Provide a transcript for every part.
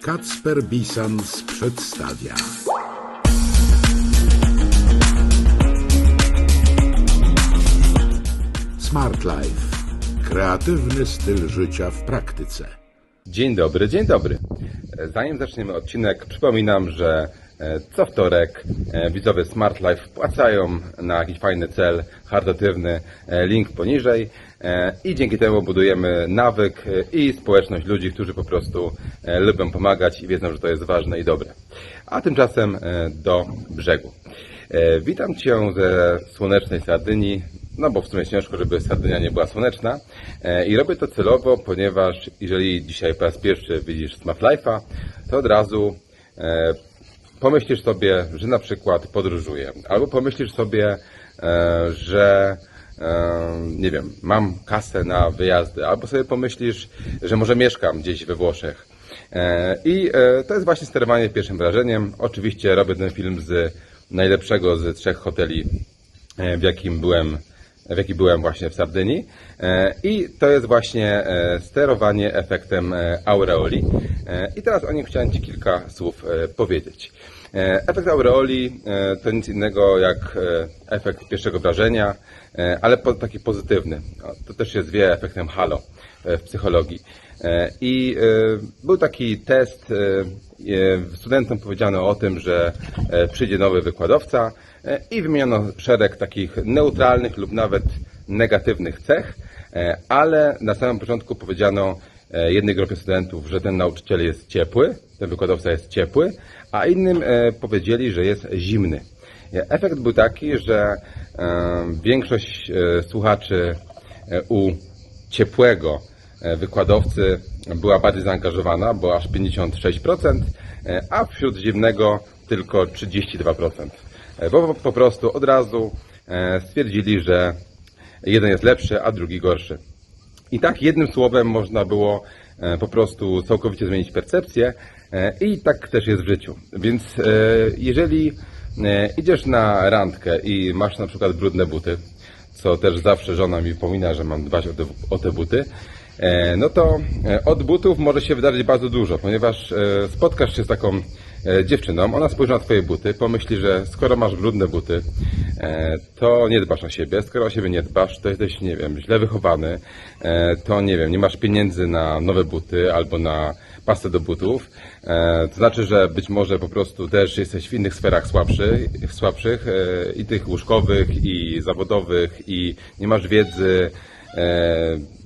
Kacper Bisans przedstawia. Smart Life. Kreatywny styl życia w praktyce. Dzień dobry, dzień dobry. Zanim zaczniemy odcinek, przypominam, że co wtorek e, widzowie Smart Life wpłacają na jakiś fajny cel charytatywny, e, link poniżej e, i dzięki temu budujemy nawyk e, i społeczność ludzi, którzy po prostu e, lubią pomagać i wiedzą, że to jest ważne i dobre. A tymczasem e, do brzegu. E, Witam Cię ze słonecznej Sardynii, no bo w sumie ciężko, żeby Sardynia nie była słoneczna. E, I robię to celowo, ponieważ jeżeli dzisiaj po raz pierwszy widzisz Smart Life'a, to od razu e, pomyślisz sobie, że na przykład podróżuję, albo pomyślisz sobie, e, że e, nie wiem, mam kasę na wyjazdy, albo sobie pomyślisz, że może mieszkam gdzieś we Włoszech. E, I to jest właśnie sterowanie pierwszym wrażeniem. Oczywiście robię ten film z najlepszego z trzech hoteli, w jakim byłem, w jaki byłem właśnie w Sardynii. E, I to jest właśnie e, sterowanie efektem e, aureoli. I teraz o nim chciałem Ci kilka słów powiedzieć. Efekt aureoli to nic innego jak efekt pierwszego wrażenia, ale taki pozytywny. To też się zwie efektem halo w psychologii. I był taki test, studentom powiedziano o tym, że e, przyjdzie nowy wykładowca e, i wymieniono szereg takich neutralnych lub nawet negatywnych cech, e, ale na samym początku powiedziano e, jednej grupie studentów, że ten nauczyciel jest ciepły, ten wykładowca jest ciepły, a innym e, powiedzieli, że jest zimny. E, Efekt był taki, że e, większość e, słuchaczy e, u ciepłego e, wykładowcy była bardziej zaangażowana, bo aż 56%, e, a wśród zimnego tylko 32%. E, Bo po prostu od razu e, stwierdzili, że jeden jest lepszy, a drugi gorszy. I tak jednym słowem można było e, po prostu całkowicie zmienić percepcję e, i tak też jest w życiu. Więc e, jeżeli e, idziesz na randkę i masz na przykład brudne buty, co też zawsze żona mi pomina, że mam dbać o te, buty, e, no to e, od butów może się wydarzyć bardzo dużo, ponieważ e, spotkasz się z taką e, dziewczyną, ona spojrzy na twoje buty, pomyśli, że skoro masz brudne buty, e, to nie dbasz o siebie, skoro o siebie nie dbasz, to jesteś, nie wiem, źle wychowany, e, to nie wiem, nie masz pieniędzy na nowe buty albo na pastę do butów, e, to znaczy, że być może po prostu też jesteś w innych sferach słabszy, słabszych e, i tych łóżkowych i zawodowych i nie masz wiedzy, e,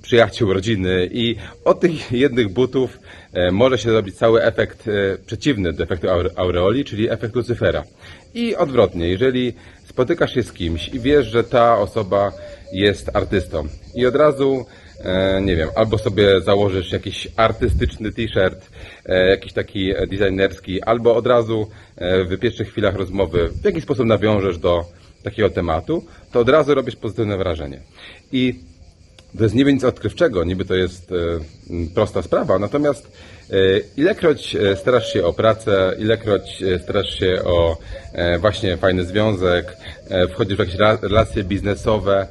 przyjaciół, rodziny i od tych jednych butów e, może się zrobić cały efekt e, przeciwny do efektu aure- aureoli, czyli efekt Lucyfera. I odwrotnie, jeżeli spotykasz się z kimś i wiesz, że ta osoba jest artystą i od razu e, nie wiem, albo sobie założysz jakiś artystyczny t-shirt, e, jakiś taki e, designerski, albo od razu e, w pierwszych chwilach rozmowy w jakiś sposób nawiążesz do takiego tematu, to od razu robisz pozytywne wrażenie. I to jest niby nic odkrywczego, niby to jest e, prosta sprawa, natomiast e, ilekroć e, starasz się o pracę, ilekroć starasz się o właśnie fajny związek, wchodzisz w jakieś relacje biznesowe,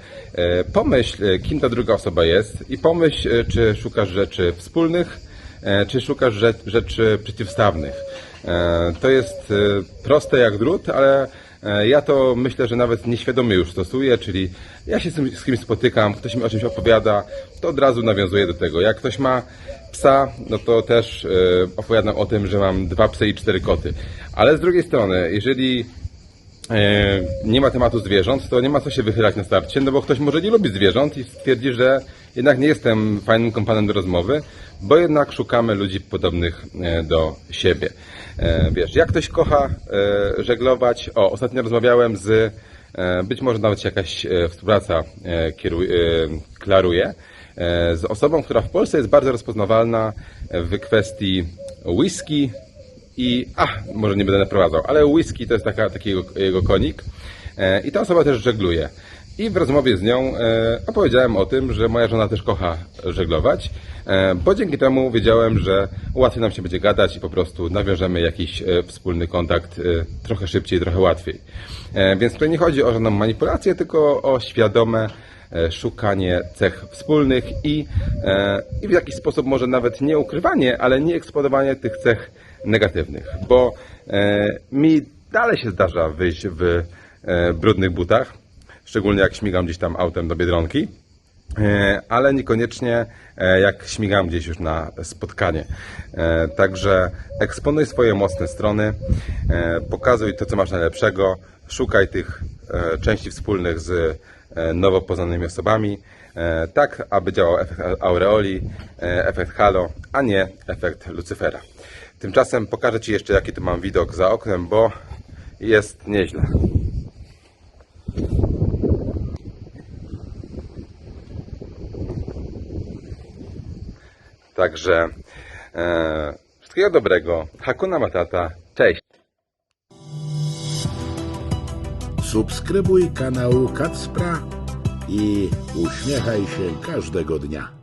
pomyśl, kim ta druga osoba jest i pomyśl, czy szukasz rzeczy wspólnych, czy szukasz rze- rzeczy przeciwstawnych. To jest proste jak drut, ale ja to myślę, że nawet nieświadomie już stosuję, czyli ja się z kimś spotykam, ktoś mi o czymś opowiada, to od razu nawiązuję do tego. Jak ktoś ma psa, no to też e, opowiadam o tym, że mam dwa psy i cztery koty. Ale z drugiej strony, jeżeli e, nie ma tematu zwierząt, to nie ma co się wychylać na starcie, no bo ktoś może nie lubi zwierząt i stwierdzi, że jednak nie jestem fajnym kompanem do rozmowy, bo jednak szukamy ludzi podobnych e, do siebie. E, Wiesz, jak ktoś kocha e, żeglować, o, ostatnio rozmawiałem z, być może nawet się jakaś współpraca klaruje, z osobą, która w Polsce jest bardzo rozpoznawalna w kwestii whisky, i, a, może nie będę naprowadzał, ale whisky to jest taka, taki jego, jego konik. I ta osoba też żegluje. I w rozmowie z nią e, opowiedziałem o tym, że moja żona też kocha żeglować, e, bo dzięki temu wiedziałem, że łatwiej nam się będzie gadać i po prostu nawiążemy jakiś e, wspólny kontakt e, trochę szybciej, trochę łatwiej. E, więc tutaj nie chodzi o żadną manipulację, tylko o świadome e, szukanie cech wspólnych i, e, i w jakiś sposób może nawet nie ukrywanie, ale nie eksponowanie tych cech negatywnych, bo e, mi dalej się zdarza wyjść w e, brudnych butach, szczególnie jak śmigam gdzieś tam autem do Biedronki. E, ale niekoniecznie e, jak śmigam gdzieś już na spotkanie. E, Także eksponuj swoje mocne strony, pokazuj to, co masz najlepszego, szukaj tych części wspólnych z nowo poznanymi osobami, tak aby działał efekt aureoli, efekt halo, a nie efekt Lucyfera. Tymczasem pokażę Ci jeszcze, jaki tu mam widok za oknem, bo jest nieźle. Także e, wszystkiego dobrego. Hakuna Matata. Cześć. Subskrybuj kanał Kacpra i uśmiechaj się każdego dnia.